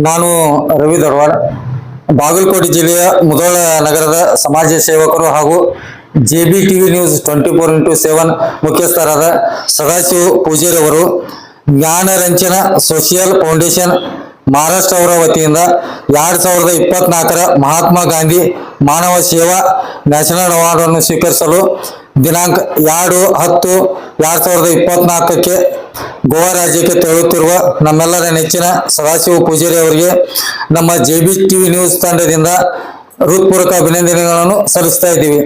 ನಾನು ರವಿ ದರ್ವಾಡ್ ಬಾಗಲಕೋಟೆ ಜಿಲ್ಲೆಯ ಮುಧೋಳ ನಗರದ ಸಮಾಜ ಸೇವಕರು ಹಾಗೂ J B TV news twenty four into seven ಮುಖ್ಯಸ್ಥರಾದ ಸದಾಶಿವ ಪೂಜಾರಿ ಅವರು ಜ್ಞಾನರಂಜನ ಸೋಷಿಯಲ್ ಫೌಂಡೇಶನ್, ಮಹಾರಾಷ್ಟ್ರ ಅವರ ವತಿಯಿಂದ ಎರಡ್ ಸಾವಿರದ ಇಪ್ಪತ್ನಾಲ್ಕರ ಮಹಾತ್ಮ ಗಾಂಧಿ ಮಾನವ ಸೇವಾ ನ್ಯಾಷನಲ್ ಅವಾರ್ಡನ್ನು ಸ್ವೀಕರಿಸಲು ದಿನಾಂಕ ಎರಡು ಹತ್ತು ಎರಡು ಸಾವಿರದ ಇಪ್ಪತ್ನಾಲ್ಕಕ್ಕೆ ಗೋವಾ ರಾಜ್ಯಕ್ಕೆ ತೆರಳುತ್ತಿರುವ ನಮ್ಮೆಲ್ಲರ ನೆಚ್ಚಿನ ಸದಾಶಿವ ಪೂಜಾರಿ ಅವರಿಗೆ ನಮ್ಮ ಜೆ ಬಿ ಟಿವಿ ನ್ಯೂಸ್ ತಂಡದಿಂದ ಹೃತ್ಪೂರ್ವಕ ಅಭಿನಂದನೆಗಳನ್ನು ಸಲ್ಲಿಸ್ತಾ ಇದ್ದೀವಿ.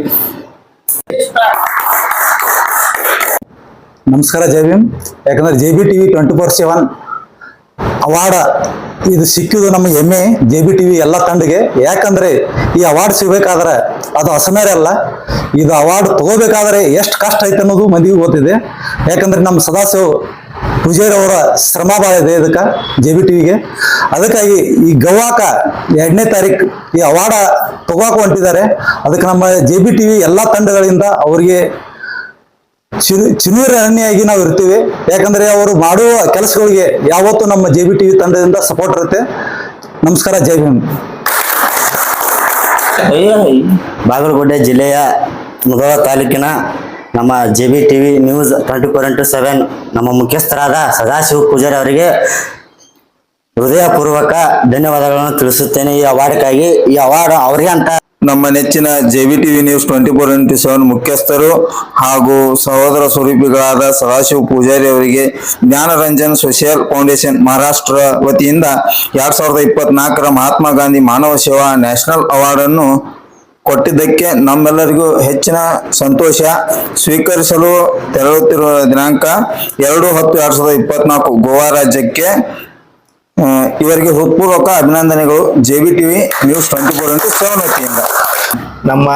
ನಮಸ್ಕಾರ ಜೈ ಭೀಮ್ ಯಾಕಂದ್ರೆ J B T V twenty four seven award ಇದು ಸಿಕ್ಕಿದ್ದು ನಮ್ಮ ಎಮ್ಮೆ, ಜೆ ಬಿ ಟಿ ವಿ ಎಲ್ಲ ತಂಡಗೆ. ಯಾಕಂದ್ರೆ ಈ ಅವಾರ್ಡ್ ಸಿಗ್ಬೇಕಾದ್ರೆ ಅದು ಅಸಮೇರ ಅಲ್ಲ. ಇದು ಅವಾರ್ಡ್ ತಗೋಬೇಕಾದ್ರೆ ಎಷ್ಟು ಕಷ್ಟ ಐತೆ ಅನ್ನೋದು ಮಂದಿಗೆ ಗೊತ್ತಿದೆ. ಯಾಕಂದ್ರೆ ನಮ್ಮ ಸದಾಶಿವ ಅವರ ಶ್ರಮ ಭಾಳ ಇದೆ ಇದಕ್ಕೆ, ಜೆ ಬಿ ಟಿ ವಿಗೆ. ಅದಕ್ಕಾಗಿ ಈ ಗವಾಕ ಎರಡನೇ ತಾರೀಕು ಈ ಅವಾರ್ಡ ತಗೋಕ ಹೊಂಟಿದ್ದಾರೆ. ಅದಕ್ಕೆ ನಮ್ಮ ಜೆ ಬಿ ಟಿ ವಿ ಎಲ್ಲ ತಂಡಗಳಿಂದ ಅವರಿಗೆ ಚಿರು ಚಿರುರಣಿಯಾಗಿ ನಾವು ಇರ್ತೀವಿ. ಯಾಕಂದ್ರೆ ಅವರು ಮಾಡುವ ಕೆಲಸಗಳಿಗೆ ಯಾವತ್ತೂ ನಮ್ಮ ಜೆ ಬಿ ಟಿ ವಿ ತಂಡದಿಂದ ಸಪೋರ್ಟ್ ಇರುತ್ತೆ. ನಮಸ್ಕಾರ, ಜೈ ಭೀಮ್. ಬಾಗಲಕೋಟೆ ಜಿಲ್ಲೆಯ ಮುಧೋಳ ತಾಲೂಕಿನ ನಮ್ಮ J B T V news twenty four into seven ನಮ್ಮ ಮುಖ್ಯಸ್ಥರಾದ ಸದಾಶಿವ ಪೂಜಾರಿ ಅವರಿಗೆ ಹೃದಯಪೂರ್ವಕ ಧನ್ಯವಾದಗಳನ್ನು ತಿಳಿಸುತ್ತೇನೆ ಈ ಅವಾರ್ಡ್ಗಾಗಿ ಈ ಅವಾರ್ಡ್ ಅವರಿಗೆ ಅಂತ ನಮ್ಮ ನೆಚ್ಚಿನ J V TV news twenty four into seven ಮುಖ್ಯಸ್ಥರು ಹಾಗೂ ಸಹೋದರ ಸ್ವರೂಪಿಗಳಾದ ಸದಾಶಿವ ಪೂಜಾರಿ ಅವರಿಗೆ ಜ್ಞಾನರಂಜನ್ ಸೋಷಿಯಲ್ ಫೌಂಡೇಶನ್ ಮಹಾರಾಷ್ಟ್ರ ವತಿಯಿಂದ ಎರಡ್ ಸಾವಿರದ ಇಪ್ಪತ್ನಾಲ್ಕರ ಮಹಾತ್ಮ ಗಾಂಧಿ ಮಾನವ ಸೇವಾ ನ್ಯಾಷನಲ್ ಅವಾರ್ಡ್ ಅನ್ನು ಕೊಟ್ಟಿದ್ದಕ್ಕೆ ನಮ್ಮೆಲ್ಲರಿಗೂ ಹೆಚ್ಚಿನ ಸಂತೋಷ. ಸ್ವೀಕರಿಸಲು ತೆರಳುತ್ತಿರುವ ದಿನಾಂಕ ಎರಡು ಹತ್ತು ಎರಡ್ ಸಾವಿರದ ಇಪ್ಪತ್ನಾಲ್ಕು ಗೋವಾ ರಾಜ್ಯಕ್ಕೆ ಇವರಿಗೆ ಹೃತ್ಪೂರ್ವಕ ಅಭಿನಂದನೆಗಳು. J B TV news twenty four into seven ವತಿಯಿಂದ ನಮ್ಮ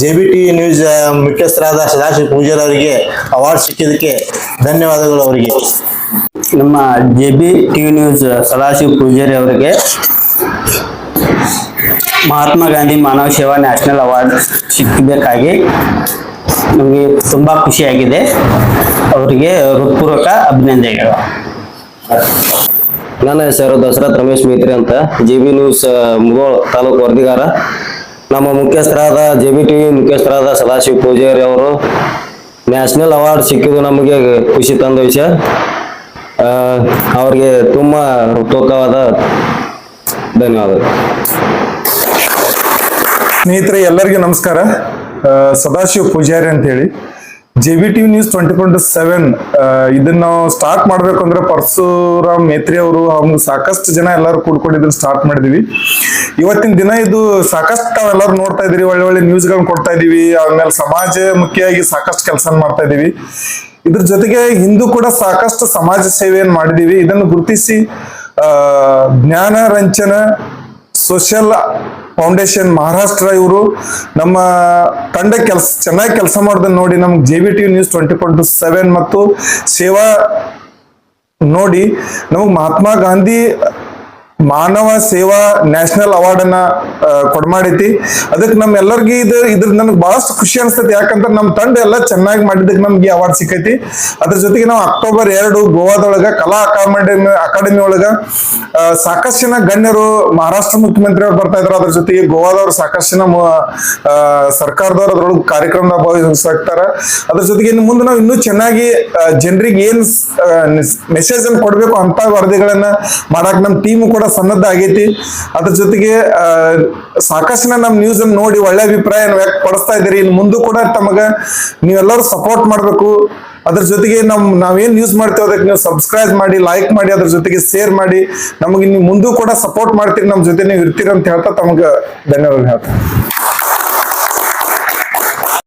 ಜೆ ಬಿ ಟಿ ನ್ಯೂಸ್ ಮುಖ್ಯಸ್ಥರಾದ ಸದಾಶಿವ ಪೂಜಾರಿ ಅವರಿಗೆ ಅವಾರ್ಡ್ ಸಿಕ್ಕಿದ್ದಕ್ಕೆ ಧನ್ಯವಾದಗಳು ಅವರಿಗೆ. ನಮ್ಮ J B TV news Sadashiva Pujari ಅವರಿಗೆ ಮಹಾತ್ಮ ಗಾಂಧಿ ಮಾನವ ಸೇವಾ ನ್ಯಾಷನಲ್ ಅವಾರ್ಡ್ ಸಿಕ್ಕಬೇಕಾಗಿ ನಮಗೆ ತುಂಬ ಖುಷಿಯಾಗಿದೆ. ಅವರಿಗೆ ಹೃತ್ಪೂರ್ವಕ ಅಭಿನಂದನೆಗಳು. ನನ್ನ ಹೆಸರು ದಶರಥ್ ರಮೇಶ್ ಮೇತ್ರಿ ಅಂತ. J B news Mudhol taluk ವರದಿಗಾರ. ನಮ್ಮ ಮುಖ್ಯಸ್ಥರಾದ ಜೆ ಬಿ ಟಿ ಮುಖ್ಯಸ್ಥರಾದ ಸದಾಶಿವ ಪೂಜಾರಿ ಅವರು ನ್ಯಾಷನಲ್ ಅವಾರ್ಡ್ ಸಿಕ್ಕಿದ್ದು ನಮಗೆ ಖುಷಿ ತಂದ ವಿಷಯ. ಅವ್ರಿಗೆ ತುಂಬ ಹೃತ್ಪೂರ್ವಕವಾದ ಧನ್ಯವಾದ ಸ್ನೇಹಿತರೆ, ಎಲ್ಲರಿಗೂ ನಮಸ್ಕಾರ. ಸದಾಶಿವ ಪೂಜಾರಿ ಅಂತ ಹೇಳಿ J B T news twenty four seven ಇದನ್ನ ಸ್ಟಾರ್ಟ್ ಮಾಡ್ಬೇಕು ಅಂದ್ರೆ ಪರಶುರಾಮ್ ಮೇತ್ರಿ ಅವರು, ಅವ್ನು ಸಾಕಷ್ಟು ಜನ ಎಲ್ಲರೂ ಕೂಡ್ಕೊಂಡು ಸ್ಟಾರ್ಟ್ ಮಾಡಿದೀವಿ. ಇವತ್ತಿನ ದಿನ ಇದು ಸಾಕಷ್ಟು ತಾವೆಲ್ಲರೂ ನೋಡ್ತಾ ಇದೀವಿ ಒಳ್ಳೆ ಒಳ್ಳೆ ನ್ಯೂಸ್ಗಳನ್ನ ಕೊಡ್ತಾ ಇದೀವಿ ಆಮೇಲೆ ಸಮಾಜ ಮುಖ್ಯವಾಗಿ ಸಾಕಷ್ಟು ಕೆಲಸ ಮಾಡ್ತಾ ಇದೀವಿ ಇದ್ರ ಜೊತೆಗೆ ಹಿಂದೂ ಕೂಡ ಸಾಕಷ್ಟು ಸಮಾಜ ಸೇವೆಯನ್ನು ಮಾಡಿದೀವಿ. ಇದನ್ನು ಗುರುತಿಸಿ ಜ್ಞಾನ ರಂಚನ ಸೋಷಿಯಲ್ ಫೌಂಡೇಶನ್ ಮಹಾರಾಷ್ಟ್ರ ಇವರು ನಮ್ಮ ತಂಡ ಕೆಲಸ, ಚೆನ್ನಾಗಿ ಕೆಲಸ ಮಾಡೋದನ್ನ ನೋಡಿ ನಮ್ಗೆ J B T news twenty four to seven ಮತ್ತು ಸೇವಾ ನೋಡಿ ನಮಗೆ ಮಹಾತ್ಮ ಗಾಂಧಿ ಮಾನವ ಸೇವಾ ನ್ಯಾಷನಲ್ ಅವಾರ್ಡ್ ಅನ್ನ ಕೊಡ್ಮಾಡೈತಿ. ಅದಕ್ಕೆ ನಮ್ಮೆಲ್ಲರಿಗೂ ಇದು, ಇದ್ರ ನನಗೆ ಬಹಳಷ್ಟು ಖುಷಿ ಅನ್ಸ್ತೈತಿ. ಯಾಕಂದ್ರೆ ನಮ್ಮ ತಂಡ ಎಲ್ಲ ಚೆನ್ನಾಗಿ ಮಾಡಿದ್ದಕ್ಕೆ ನಮ್ಗೆ ಅವಾರ್ಡ್ ಸಿಕ್ಕೈತಿ. ಅದ್ರ ಜೊತೆಗೆ ನಾವು ಅಕ್ಟೋಬರ್ ಎರಡು ಗೋವಾದೊಳಗ ಕಲಾ ಅಕಾಡೆಮಿ ಅಕಾಡೆಮಿ ಒಳಗ ಸಾಕಷ್ಟು ಜನ ಗಣ್ಯರು, ಮಹಾರಾಷ್ಟ್ರ ಮುಖ್ಯಮಂತ್ರಿ ಅವ್ರು ಬರ್ತಾ ಇದ್ರು. ಅದ್ರ ಜೊತೆಗೆ ಗೋವಾದವ್ರು ಸಾಕಷ್ಟು ಜನ ಸರ್ಕಾರದವ್ರು ಅದ್ರೊಳಗೆ ಕಾರ್ಯಕ್ರಮದ ಭಾಗವಹಿಸ್ತಾರ. ಅದ್ರ ಜೊತೆಗೆ ಇನ್ನು ಮುಂದೆ ನಾವು ಇನ್ನೂ ಚೆನ್ನಾಗಿ ಜನರಿಗೆ ಏನ್ ಮೆಸೇಜ್ ಅನ್ನು ಕೊಡ್ಬೇಕು ಅಂತ ವರದಿಗಳನ್ನ ಮಾಡಕ್ ನಮ್ ಟೀಮ್ ಕೂಡ ಸನ್ನದ್ಧ ಆಗೈತಿ ಅದ್ರ ಜೊತೆಗೆ ಸಾಕಷ್ಟು ನಮ್ಮ ನಮ್ ನ್ಯೂಸ್ ಅನ್ನು ನೋಡಿ ಒಳ್ಳೆ ಅಭಿಪ್ರಾಯ ವ್ಯಕ್ತಪಡಿಸ್ತಾ ಇದ್ದೀರಿ. ಇನ್ನು ಮುಂದೂ ಕೂಡ ತಮಗ ನೀವೆಲ್ಲರೂ ಸಪೋರ್ಟ್ ಮಾಡಬೇಕು. ಅದ್ರ ಜೊತೆಗೆ ನಮ್, ನಾವೇನ್ ನ್ಯೂಸ್ ಮಾಡ್ತೇವೆ ಅದಕ್ಕೆ ನೀವು ಸಬ್ಸ್ಕ್ರೈಬ್ ಮಾಡಿ ಲೈಕ್ ಮಾಡಿ, ಅದ್ರ ಜೊತೆಗೆ ಶೇರ್ ಮಾಡಿ. ನಮಗೆ ನೀವು ಮುಂದೂ ಕೂಡ ಸಪೋರ್ಟ್ ಮಾಡ್ತೀರಿ ನಮ್ಮ ಜೊತೆ ನೀವು ಇರ್ತೀರಿ ಅಂತ ಹೇಳ್ತಾ ತಮಗೆ ಧನ್ಯವಾದ ಹೇಳ್ತೀನಿ